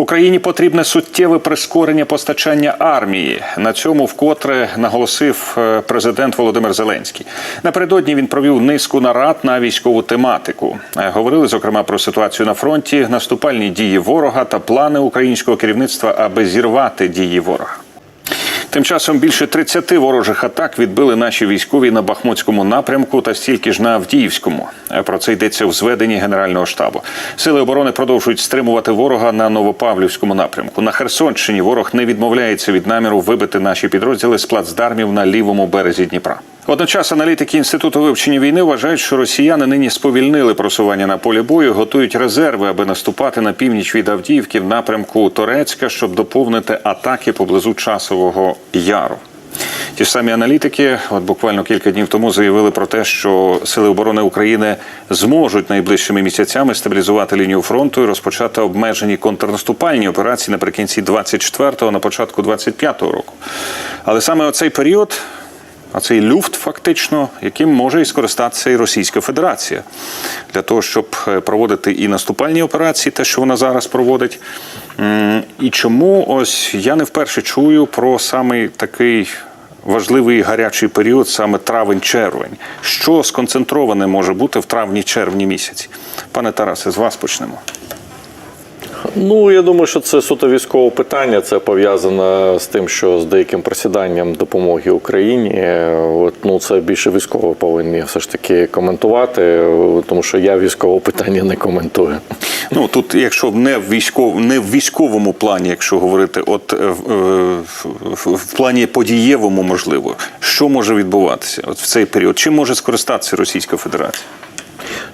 Україні потрібне суттєве прискорення постачання армії. На цьому вкотре наголосив е, президент Володимир Зеленський. Напередодні він провів низку нарад на військову тематику. Е, Говорили зокрема про ситуацію на фронті, наступальні дії ворога та плани українського керівництва, аби зірвати дії ворога. Тим часом більше 30 ворожих атак відбили наші військові на Бахмутському напрямку та стільки ж на Авдіївському. Про це йдеться в зведенні Генерального штабу. Сили оборони продовжують стримувати ворога на Новопавлівському напрямку. На Херсонщині ворог не відмовляється від наміру вибити наші підрозділи з плацдармів на лівому березі Дніпра. Водночас аналітики інституту вивчення війни вважають, що росіяни нині сповільнили просування на полі бою, готують резерви, аби наступати на північ від Авдіївки в напрямку Торецька, щоб доповнити атаки поблизу часового яру. Ті ж самі аналітики, от буквально кілька днів тому заявили про те, що сили оборони України зможуть найближчими місяцями стабілізувати лінію фронту і розпочати обмежені контрнаступальні операції наприкінці 24-го, на початку 25-го року. Але саме оцей період а цей люфт, фактично, яким може і скористатися і Російська Федерація для того, щоб е, проводити і наступальні операції, те, що вона зараз проводить. І чому ось я не вперше чую про самий такий. Важливий гарячий період саме травень-червень. Що сконцентроване може бути в травні-червні місяці? Пане Тарасе, з вас почнемо. Ну, я думаю, що це суто військове питання. Це пов'язано з тим, що з деяким просіданням допомоги Україні. От, ну, це більше військово повинні все ж таки коментувати, тому що я військове питання не коментую. Ну тут, якщо не в військов, не в військовому плані, якщо говорити, от е, в, е, плані подієвому, можливо, що може відбуватися от в цей період? Чим може скористатися Російська Федерація?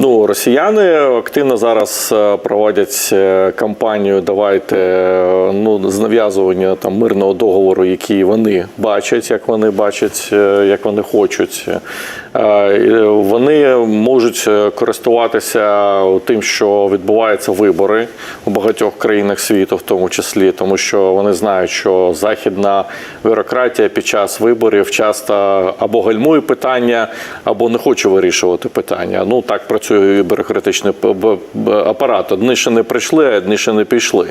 Ну, росіяни активно зараз е, проводять е, кампанію Давайте е, ну з нав'язування там мирного договору, який вони бачать, як вони бачать, як вони хочуть. Вони можуть користуватися тим, що відбуваються вибори у багатьох країнах світу, в тому числі, тому що вони знають, що західна бюрократія під час виборів часто або гальмує питання, або не хоче вирішувати питання. Ну так працює бюрократичний п- б- б- апарат. Одні ще не прийшли, а одні ще не пішли.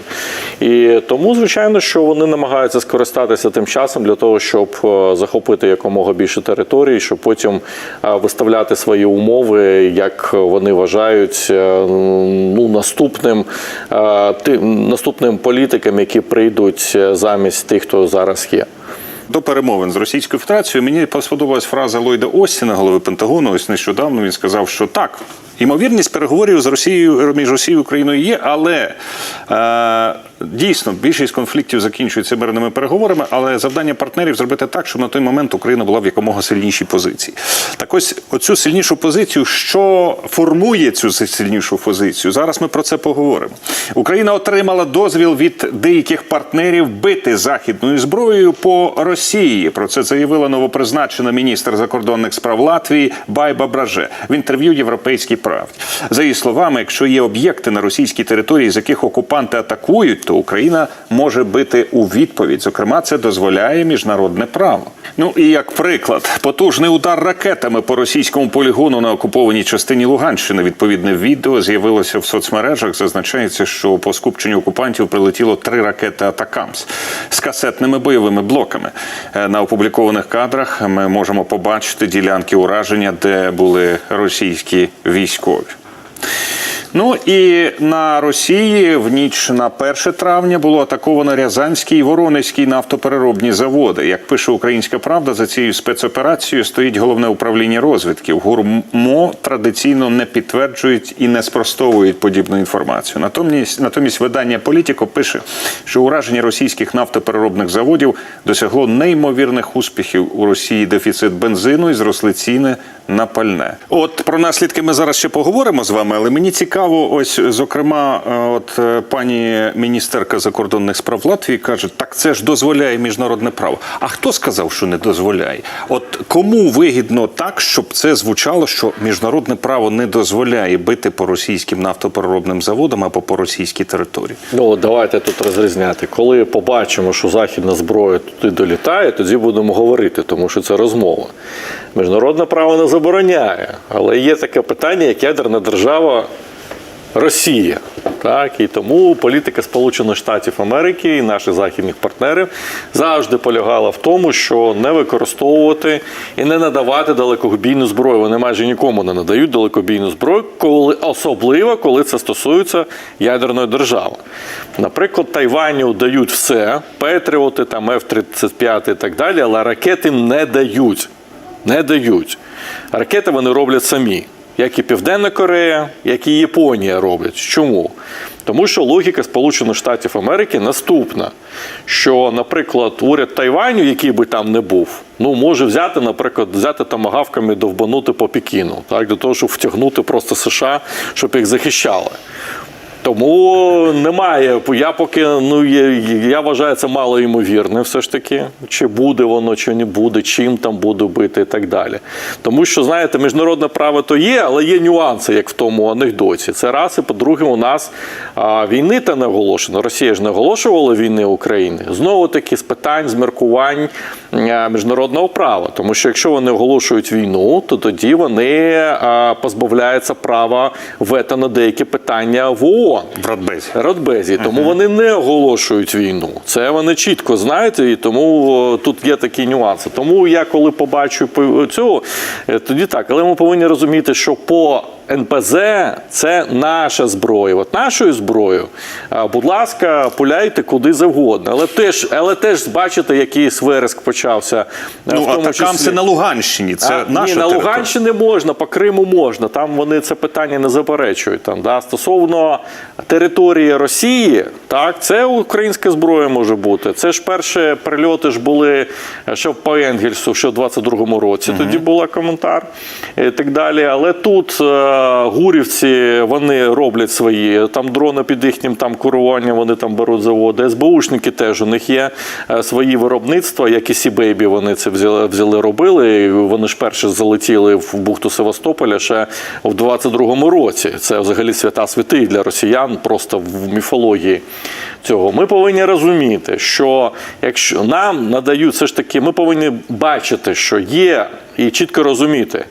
І тому, звичайно, що вони намагаються скористатися тим часом для того, щоб е, захопити якомога більше території, щоб потім е, виставляти свої умови, як вони вважають, е, ну наступним наступним політикам, які прийдуть замість тих, хто зараз є. До перемовин з Російською Федерацією мені сподобалась фраза Ллойда Остіна, голови Пентагону. Ось нещодавно він сказав, що так, ймовірність переговорів з Росією між Росією і Україною є, але е, дійсно більшість конфліктів закінчується мирними переговорами. Але завдання партнерів зробити так, щоб на той момент Україна була в якомога сильнішій позиції. Так ось оцю сильнішу позицію, що формує цю сильнішу позицію, зараз ми про це поговоримо. Україна отримала дозвіл від деяких партнерів бити західною зброєю по Росії. Про це заявила новопризначена міністр закордонних справ Латвії Байба Браже в інтерв'ю Європейській правді. За її словами, якщо є об'єкти на російській території, з яких окупанти атакують, то Україна може бити у відповідь. Зокрема, це дозволяє міжнародне право. Ну і як приклад, потужний удар ракетами по російському полігону на окупованій частині Луганщини. Відповідне відео з'явилося в соцмережах. Зазначається, що по скупченню окупантів прилетіло три ракети Атакамс з касетними бойовими блоками. Е, На опублікованих кадрах ми можемо побачити ділянки ураження, де були російські військові. Ну і на Росії в ніч на 1 травня було атаковано Рязанський і Воронезький нафтопереробні заводи. Як пише Українська Правда, за цією спецоперацією стоїть головне управління розвідки. ГУРМО традиційно не підтверджують і не спростовують подібну інформацію. Натомість, натомість видання Політіко пише, що ураження російських нафтопереробних заводів досягло неймовірних успіхів у Росії. Дефіцит бензину і зросли ціни на пальне. От про наслідки ми зараз ще поговоримо з вами, але мені цікаво, ось зокрема, е, от е, пані міністерка закордонних справ Латвії каже, так це ж дозволяє міжнародне право. А хто сказав, що не дозволяє? От кому вигідно так, щоб це звучало, що міжнародне право не дозволяє бити по російським нафтопереробним заводам або по російській території? Ну, давайте тут розрізняти. Коли побачимо, що західна зброя туди долітає, тоді будемо говорити, тому що це розмова. Міжнародне право не забороняє, але є таке питання, як ядерна держава Росія. Так, і тому політика Сполучених Штатів Америки і наших західних партнерів завжди полягала в тому, що не використовувати і не надавати далекобійну зброю. Вони майже нікому не надають далекобійну зброю, коли особливо коли це стосується ядерної держави. Наприклад, Тайваню дають все, Петріоти, там F-35 і так далі, але ракети не дають. Не дають. Ракети вони роблять самі, як і Південна Корея, як і Японія роблять. Чому? Тому що логіка Сполучених Штатів Америки наступна: що, наприклад, уряд Тайваню, який би там не був, ну може взяти, наприклад, взяти тамагавками довбанути по Пекіну, так, для того, щоб втягнути просто США, щоб їх захищали. Тому немає. Я поки ну я, я вважаю це мало ймовірне, все ж таки. Чи буде воно, чи не буде, чим там буде бити і так далі. Тому що, знаєте, міжнародне право то є, але є нюанси, як в тому анекдоті. Це раз, і по-друге, у нас а, війни та не оголошено. Росія ж не оголошувала війни України. Знову таки з питань, з міркувань а, міжнародного права. Тому що якщо вони оголошують війну, то тоді вони а, позбавляються права вето на деякі питання в ООН. В Радбезі. Радбезі, тому вони не оголошують війну. Це вони чітко знають, і тому тут є такі нюанси. Тому я коли побачу цього, е, тоді так. Але ми повинні розуміти, що по НПЗ це наша зброя. От нашою зброєю, будь ласка, пуляйте куди завгодно. Але теж, але теж бачите, який вереск почався. е, Ну, атакамси числі- на Луганщині. Це а, наша ні, на. Луганщині можна, по Криму можна. Там вони це питання не заперечують. Там, да. Стосовно території Росії, так, це українська зброя може бути. Це ж перші прильоти ж були ще по Енгельсу, ще в 22-му році. Тоді була коментар і так далі. Але тут е, гурівці вони роблять свої. Там дрони під їхнім там керуванням, вони там беруть заводи. СБУшники теж у них є е, свої виробництва, як і Сібейбі, вони це взяли, взяли робили. Вони ж перші залетіли в бухту Севастополя ще в 22-му році. Це взагалі свята святий для росіян, просто в міфології цього. Ми повинні розуміти, що якщо нам надають все ж таки, ми повинні бачити, що є, і чітко розуміти,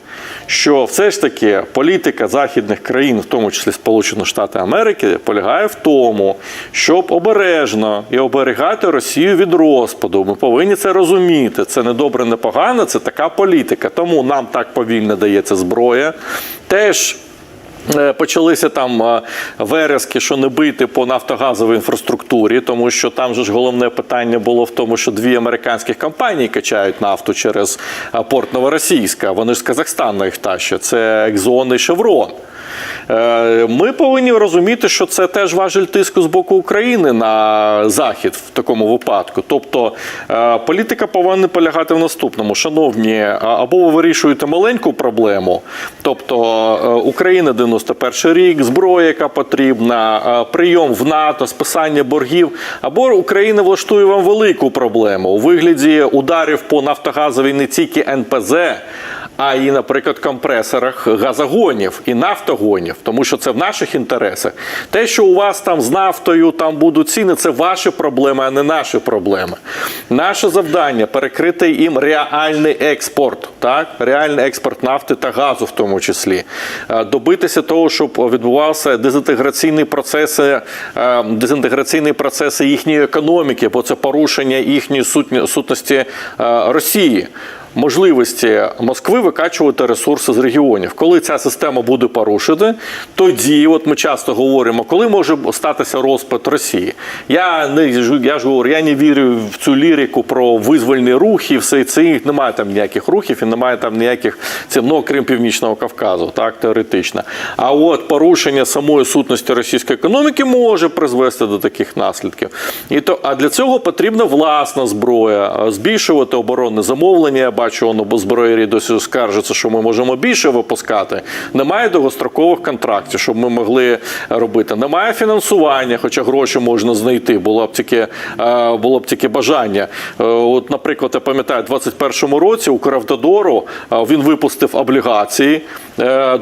що все ж таки політика західних країн, в тому числі Сполучені Штати Америки, полягає в тому, щоб обережно і оберігати Росію від розпаду. Ми повинні це розуміти. Це не добре, не погано, це така політика. Тому нам так повільно дається зброя. Теж Почалися там е, верески, що не бити по нафтогазовій інфраструктурі, тому що там же ж головне питання було в тому, що дві американських компанії качають нафту через е, порт Новоросійська. Вони ж з Казахстану їх тащать. Це Екзон і Шеврон. Е, Ми повинні розуміти, що це теж важель тиску з боку України на захід в такому випадку. Тобто е, політика повинна полягати в наступному. Шановні, або ви вирішуєте маленьку проблему, тобто е, Україна 91 рік, зброя, яка потрібна, е, прийом в НАТО, списання боргів, або Україна влаштує вам велику проблему у вигляді ударів по нафтогазовій не тільки НПЗ а і, наприклад, компресорах газогонів і нафтогонів, тому що це в наших інтересах. Те, що у вас там з нафтою там будуть ціни, це ваші проблеми, а не наші проблеми. Наше завдання перекрити їм реальний експорт, так реальний експорт нафти та газу, в тому числі, Е, добитися того, щоб відбувався дезінтеграційні процеси, е, дезінтеграційні процеси їхньої економіки, бо це порушення їхньої сутні- сутності е, Росії можливості Москви викачувати ресурси з регіонів. Коли ця система буде порушена, тоді, от ми часто говоримо, коли може статися розпад Росії. Я не я ж говорю, я не вірю в цю лірику про визвольні рухи, і все це їх немає там ніяких рухів і немає там ніяких це ну, крім північного Кавказу, так теоретично. А от порушення самої сутності російської економіки може призвести до таких наслідків. І то, а для цього потрібна власна зброя, збільшувати оборонне замовлення. Я воно зброярі досі скаржаться, що ми можемо більше випускати. Немає довгострокових контрактів, щоб ми могли робити. Немає фінансування, хоча гроші можна знайти. Було б тільки е, було б тільки бажання. Е, От, наприклад, я пам'ятаю, у 2021 році Укравтодору е, він випустив облігації.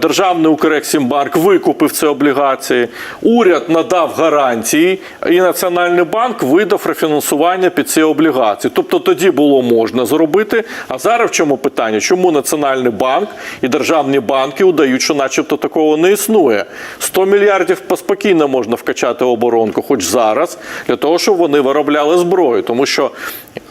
Державний Укрексімбанк викупив ці облігації. Уряд надав гарантії, і Національний банк видав рефінансування під ці облігації. Тобто тоді було можна зробити, а зараз в чому питання? Чому Національний банк і державні банки удають, що начебто такого не існує? 100 мільярдів поспокійно можна вкачати оборонку, хоч зараз, для того, щоб вони виробляли зброю. Тому що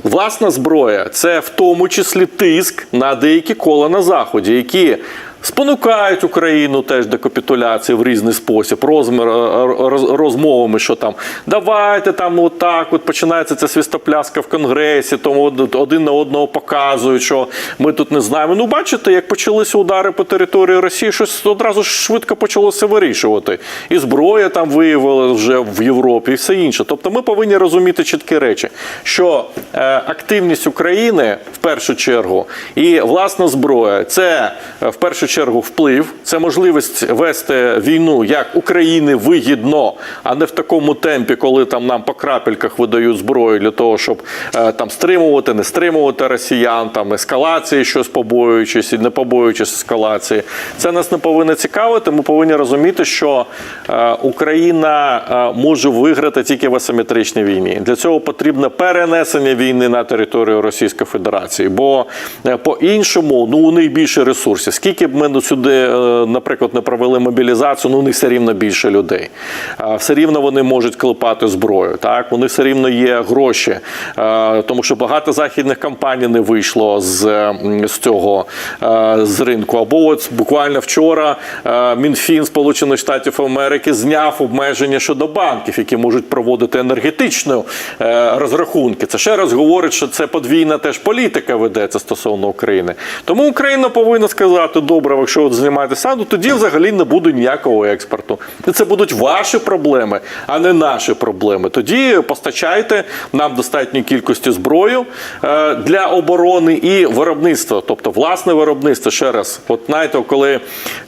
власна зброя це в тому числі тиск на деякі кола на заході, які. Спонукають Україну теж до капітуляції в різний спосіб, розмір, роз- розмовами, що там давайте там отак, от починається ця свістопляска в Конгресі, тому один на одного показують, що ми тут не знаємо. Ну, бачите, як почалися удари по території Росії, щось одразу ж швидко почалося вирішувати. І зброя там виявили вже в Європі, і все інше. Тобто ми повинні розуміти чіткі речі, що е, активність України в першу чергу і власна зброя це е, в першу чергу вплив, це можливість вести війну як України вигідно, а не в такому темпі, коли там нам по крапельках видають зброю для того, щоб е, там стримувати, не стримувати росіян, там ескалації, щось побоюючись і не побоюючись ескалації. Це нас не повинно цікавити. Ми повинні розуміти, що е, Україна е, може виграти тільки в асиметричній війні. Для цього потрібно перенесення війни на територію Російської Федерації, бо е, по-іншому ну у них більше ресурсів. Скільки б ми сюди, е, наприклад, не провели мобілізацію, ну у них все рівно більше людей. Все рівно вони можуть клепати зброю. Так, у них все рівно є гроші, Е, тому що багато західних компаній не вийшло з, з цього з ринку. Або от буквально вчора Мінфін Сполучених Штатів Америки зняв обмеження щодо банків, які можуть проводити енергетичну е, розрахунки. Це ще раз говорить, що це подвійна теж політика ведеться стосовно України. Тому Україна повинна сказати: добре, якщо от займаєтеся, ну тоді взагалі не буде ніякого експорту. І це будуть ваші проблеми, а не наші проблеми. Тоді постачайте нам достатньої кількості зброю е, для оборони і виробництва, тобто власне виробництво. Ще раз, от знаєте, коли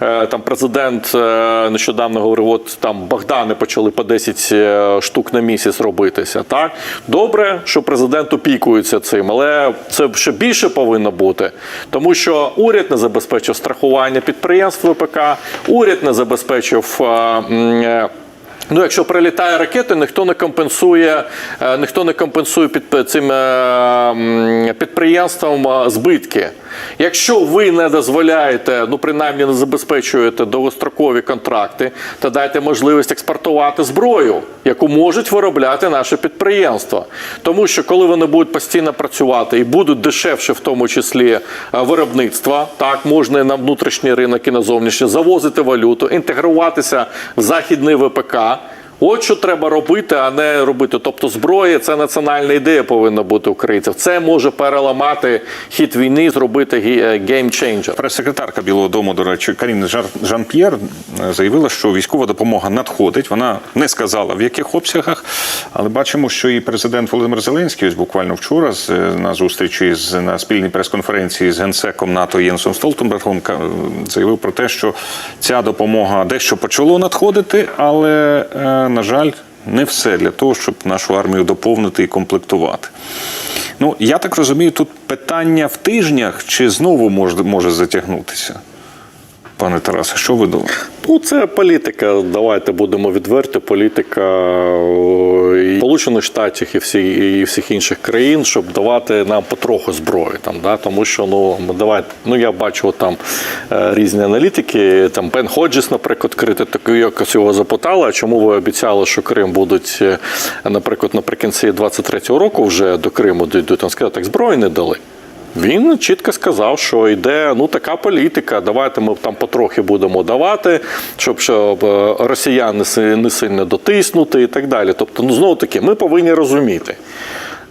е, там президент е, нещодавно говорив, от там Богдани почали по 10 е, штук на місяць робитися. Так добре, що президент опікується цим, але це ще більше повинно бути, тому що уряд не забезпечив страхування підприємств ВПК, уряд не забезпечив. е, е, Ну, якщо прилітає ракета, ніхто не компенсує, е, ніхто не компенсує під цим підприємством збитки. Якщо ви не дозволяєте, ну принаймні не забезпечуєте довгострокові контракти, то дайте можливість експортувати зброю, яку можуть виробляти наші підприємства. Тому що коли вони будуть постійно працювати і будуть дешевше, в тому числі е, виробництва, так можна і на внутрішній ринок і на зовнішній завозити валюту, інтегруватися в західний ВПК. От що треба робити, а не робити. Тобто зброя це національна ідея повинна бути українців. Це може переламати хід війни, зробити геймчейнджер. Прес-секретарка Білого Дому, до речі, Карін Жар- Жан-П'єр е, заявила, що військова допомога надходить. Вона не сказала в яких обсягах, але бачимо, що і президент Володимир Зеленський ось буквально вчора з, на зустрічі з на спільній прес-конференції з генсеком НАТО Єнсом Столтенбергом заявив про те, що ця допомога дещо почало надходити, але на жаль. Не все для того, щоб нашу армію доповнити і комплектувати. Ну, я так розумію, тут питання в тижнях чи знову може, може затягнутися? Пане Тарасе, що ви думаєте? Ну, це політика. Давайте будемо відверті. Політика і Сполучених Штатів і всі і всіх інших країн, щоб давати нам потроху зброї. Там да тому, що ну ми давайте. Ну я бачу там е, різні аналітики. Там Бен Ходжіс, наприклад, крити таку якось його запитали. А чому ви обіцяли, що Крим будуть, е, наприклад, наприкінці 23-го року вже до Криму дійдуть? Там сказав, так зброї не дали. Він чітко сказав, що йде ну така політика. Давайте ми там потрохи будемо давати, щоб, щоб е, росіян не сильно дотиснути і так далі. Тобто, ну знову таки, ми повинні розуміти.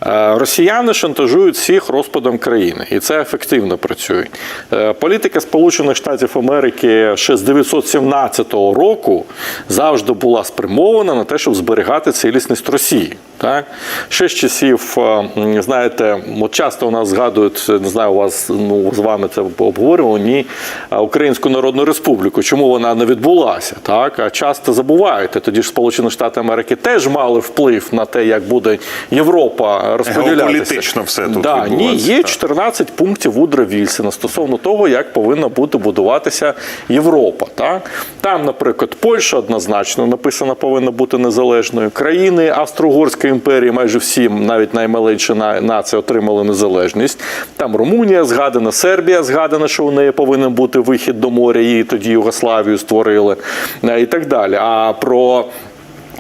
Е, Росіяни шантажують всіх розпадом країни, і це ефективно працює. Е, Політика Сполучених Штатів Америки ще з 917 року завжди була спрямована на те, щоб зберігати цілісність Росії. Так? Ще з часів, е, знаєте, от часто у нас згадують, не знаю, у вас ну, з вами це обговорювали, ні, Українську Народну Республіку. Чому вона не відбулася? Так? А часто забуваєте, тоді ж Сполучені Штати Америки теж мали вплив на те, як буде Європа розподілятися. Геополітично все тут да, Ні, є так. 14 пунктів Вудра Вільсона стосовно того, як повинна бути будуватися Європа. Так? Там, наприклад, Польща однозначно написано повинна бути незалежною. Країни Австро-Угорської імперії майже всі, навіть наймаленші на- нації, отримали незалежність. Там Румунія згадана, Сербія згадана, що у неї повинен бути вихід до моря, її тоді Югославію створили е, і так далі. А про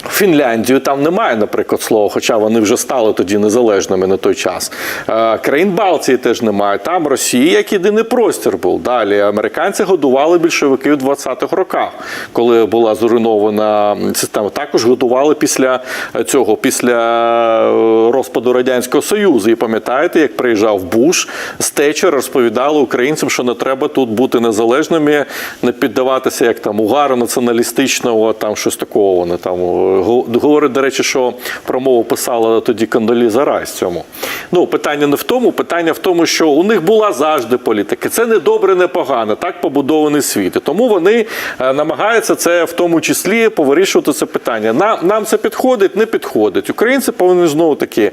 Фінляндію там немає, наприклад, слова, хоча вони вже стали тоді незалежними на той час. Е, Країн Балтії теж немає. Там Росія як єдиний простір був. Далі американці годували більшовиків у 20-х роках, коли була зруйнована система. Також годували після цього, після е, розпаду Радянського Союзу. І пам'ятаєте, як приїжджав Буш з Течер, розповідали українцям, що не треба тут бути незалежними, не піддаватися як там угару націоналістичного, там щось такого. Вони там е, го- до речі, що промову писала тоді Кандоліза Райс цьому. Ну, питання не в тому, питання в тому, що у них була завжди політика. Це не добре, не погано, так побудований світ. І тому вони е, намагаються це в тому числі повирішувати це питання. Нам, нам це підходить, не підходить. Українці повинні знову таки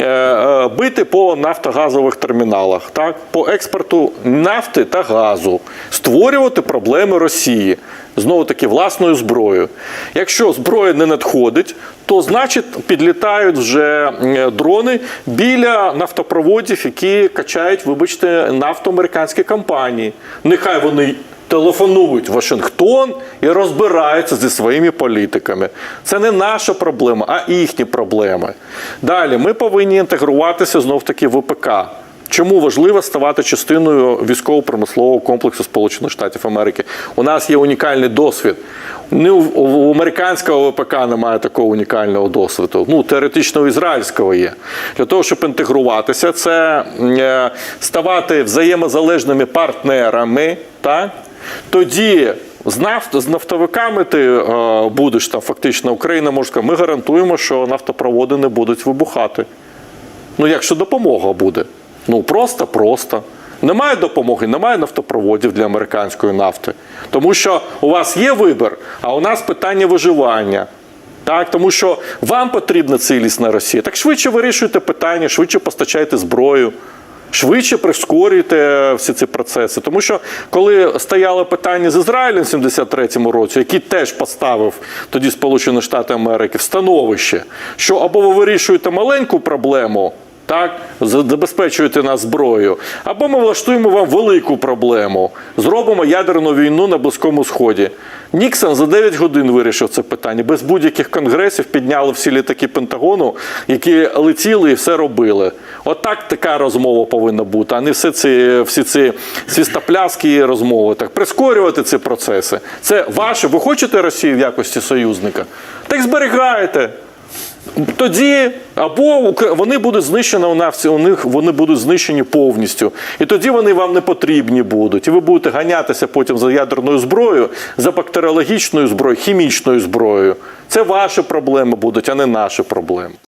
е, е, бити по нафтогазових терміналах, так, по експорту нафти та газу, створювати проблеми Росії. Знову таки власною зброєю. Якщо зброя не надходить, то значить підлітають вже е, дрони біля нафтопроводів, які качають, вибачте, нафту американські компанії. Нехай вони телефонують Вашингтон і розбираються зі своїми політиками. Це не наша проблема, а їхні проблеми. Далі ми повинні інтегруватися знов таки в ВПК. Чому важливо ставати частиною військово-промислового комплексу Сполучених Штатів Америки? У нас є унікальний досвід. Не у, американського ВПК немає такого унікального досвіду. Ну, теоретично у ізраїльського є. Для того, щоб інтегруватися, це е, ставати взаємозалежними партнерами, так? тоді з, нафт, з нафтовиками ти е, будеш там фактично Україна може сказати, ми гарантуємо, що нафтопроводи не будуть вибухати. Ну, якщо допомога буде. Ну, просто, просто. Немає допомоги, немає нафтопроводів для американської нафти. Тому що у вас є вибір, а у нас питання виживання. Так, тому що вам потрібна цілісна Росія. Так швидше вирішуйте питання, швидше постачайте зброю, швидше прискорюйте всі ці процеси. Тому що коли стояло питання з Ізраїлем в 73-му році, який теж поставив тоді Сполучені Штати Америки в становище, що або ви вирішуєте маленьку проблему. Так, забезпечуєте нас зброєю, або ми влаштуємо вам велику проблему. Зробимо ядерну війну на Близькому Сході. Ніксон за 9 годин вирішив це питання. Без будь-яких конгресів підняли всі літаки Пентагону, які летіли і все робили. Отак така розмова повинна бути, а не всі ці, всі ці свістопляски розмови. Так, прискорювати ці процеси. Це ваше. Ви хочете Росію в якості союзника? Так зберігайте. Тоді або вони будуть знищені у нас, у них вони будуть знищені повністю. І тоді вони вам не потрібні будуть. І ви будете ганятися потім за ядерною зброєю, за бактеріологічною зброєю, хімічною зброєю. Це ваші проблеми будуть, а не наші проблеми.